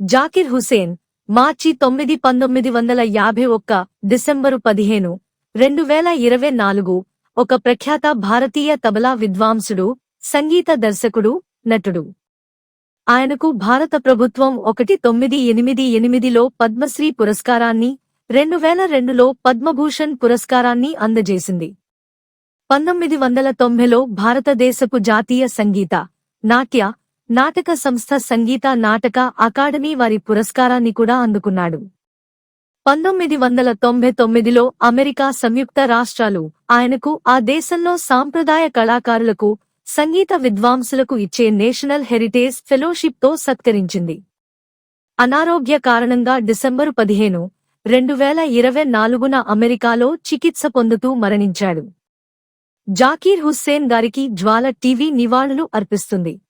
జాకిర్ హుసేన్ మార్చి తొమ్మిది పంతొమ్మిది వందల యాభై ఒక్క డిసెంబరు పదిహేను రెండు వేల ఇరవై నాలుగు ఒక ప్రఖ్యాత భారతీయ తబలా విద్వాంసుడు సంగీత దర్శకుడు నటుడు. ఆయనకు భారత ప్రభుత్వం ఒకటి తొమ్మిది ఎనిమిది ఎనిమిదిలో పద్మశ్రీ పురస్కారాన్ని రెండు వేల రెండులో పద్మభూషణ్ పురస్కారాన్ని అందజేసింది. పంతొమ్మిది వందల తొంభైలో భారతదేశపు జాతీయ సంగీత నాట్య నాటక సంస్థ సంగీత నాటక అకాడమీ వారి పురస్కారాన్ని కూడా అందుకున్నాడు. పంతొమ్మిది వందల తొంభై తొమ్మిదిలో అమెరికా సంయుక్త రాష్ట్రాలు ఆయనకు ఆ దేశంలో సాంప్రదాయ కళాకారులకు సంగీత విద్వాంసులకు ఇచ్చే నేషనల్ హెరిటేజ్ ఫెలోషిప్తో సత్కరించింది. అనారోగ్య కారణంగా డిసెంబరు పదిహేను రెండు వేల ఇరవై నాలుగున అమెరికాలో చికిత్స పొందుతూ మరణించాడు. జాకీర్ హుస్సేన్ గారికి జ్వాల టీవీ నివాళులు అర్పిస్తుంది.